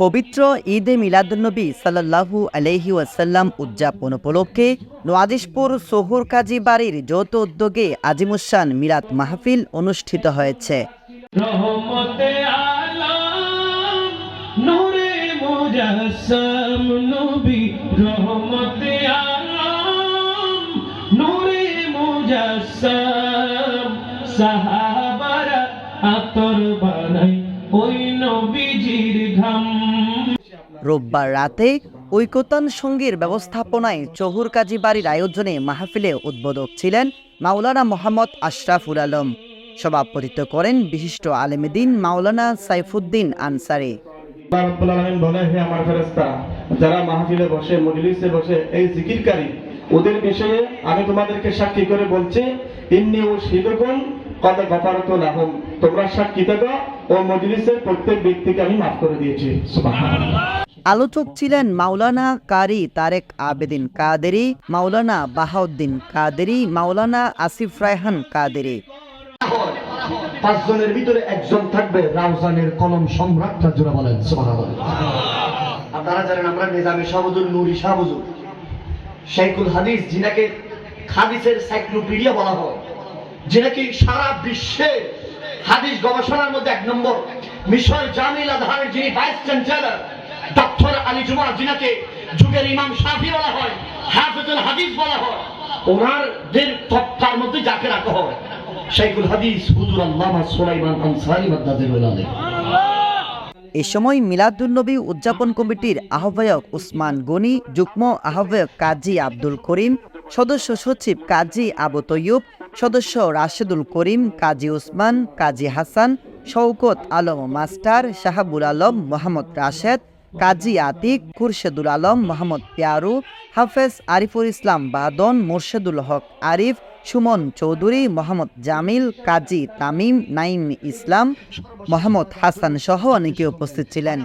পবিত্র ঈদে মিলাদুন্নবী সাল্লাল্লাহু আলহি ওয়াসাল্লাম উদযাপন উপলক্ষে নোয়াদিশপুর সোহর কাজী বাড়ির যৌথ উদ্যোগে আজিমুসান মিলাদ মাহফিল অনুষ্ঠিত হয়েছে। আতর বানাই ওই নবীজির রোববার রাতে ঐকতান সঙ্গীর ব্যবস্থাপনায় চহুর কাজী বাড়ির আয়োজনে মাহফিলে উদ্বোধক ছিলেন মাওলানা মোহাম্মদ আশরাফুল আলম। সভাপতিত্ব করেন বিশিষ্ট আলেমদিন মাওলানা সাইফুদ্দিন আনসারি। বলে হে আমার ফেরেশতা, যারা মাহফিলে বসে, মজলিসে বসে এই জিকিরকারী, ওদের বিষয়ে আমি তোমাদেরকে সাক্ষী করে বলছি ও কত তোমরা সাক্ষী ও মজলিসের প্রত্যেক ব্যক্তিকে আমি মাফ করে দিয়েছি। আলোচক ছিলেন মাওলানা কারি তারেক আবেদিন কাদেরি, মাওলানা বাহাউদ্দিন কাদেরি, মাওলানা আসিফ রায়হান কাদেরি। পাঁচজনের ভিতরে একজন থাকবে, রাউজানের কলম সম্রাটটা জোড়া বলেন আপনারা জানেন আমরা নিজামী শাহবুজুর, নুরি শাহবুজুর। শেখুল হাদিস, যিনাকে হাদিসের সাইক্লোপিডিয়া বলা হয়, যিনাকে সারা বিশ্বে হাদিস গবেষণার মধ্যে এক নম্বর। মিশর জামিল আজহারের যিনি ভাইস চ্যান্সেলর ডক্টর আলী জুমা যিনাকে যুগের ইমাম শাফি বলা হয়, হাফেজুল হাদিস বলা হয় ওনারদের তত্ত্বার মধ্যে যাকে রাখা হয় শেখুল হাদিস, হুজুর আল্লামা সুলাইমান আনসারি মাদ্দাজিরুল আলাইহ এ সময় মিলাদুন্নবী উদযাপন কমিটির আহ্বায়ক উসমান গনি, যুগ্ম আহ্বায়ক কাজী আব্দুল করিম, সদস্য সচিব কাজী আবু তৈয়ুব, সদস্য রাশেদুল করিম, কাজী উসমান, কাজী হাসান, শওকত আলম মাস্টার, শাহাবুল আলম, মোহাম্মদ রাশেদ কাজী আতিক, খুরশেদুল আলম, মোহাম্মদ পিয়ারু, হাফেজ আরিফুল ইসলাম বাদন, মোর্শেদুল হক আরিফ, সুমন চৌধুরী, মোহাম্মদ জামিল, কাজী তামিম, নাইম ইসলাম, মোহাম্মদ হাসান সহ অনেকে উপস্থিত ছিলেন।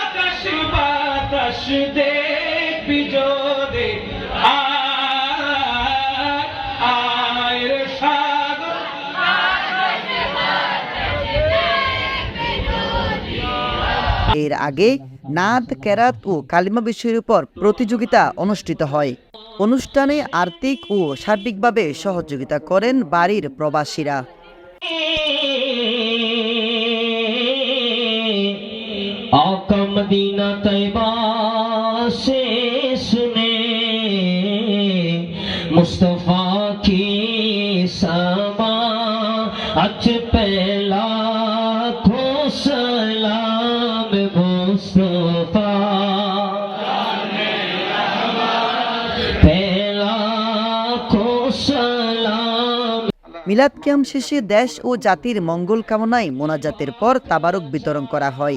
আকাশ বাতাস দেখবি জোরে এর আগে নাদ, কেরাত ও কালিমা বিষয়ের উপর প্রতিযোগিতা অনুষ্ঠিত হয়। অনুষ্ঠানে আর্থিক ও সার্বিকভাবে সহযোগিতা করেন বাড়ির প্রবাসীরা। মুস্তফা কি সামা আজ পেলা মিলাদ ক্যাম্প শেষে দেশ ও জাতির মঙ্গল কামনায় মোনাজাতের পর তাবারক বিতরণ করা হয়।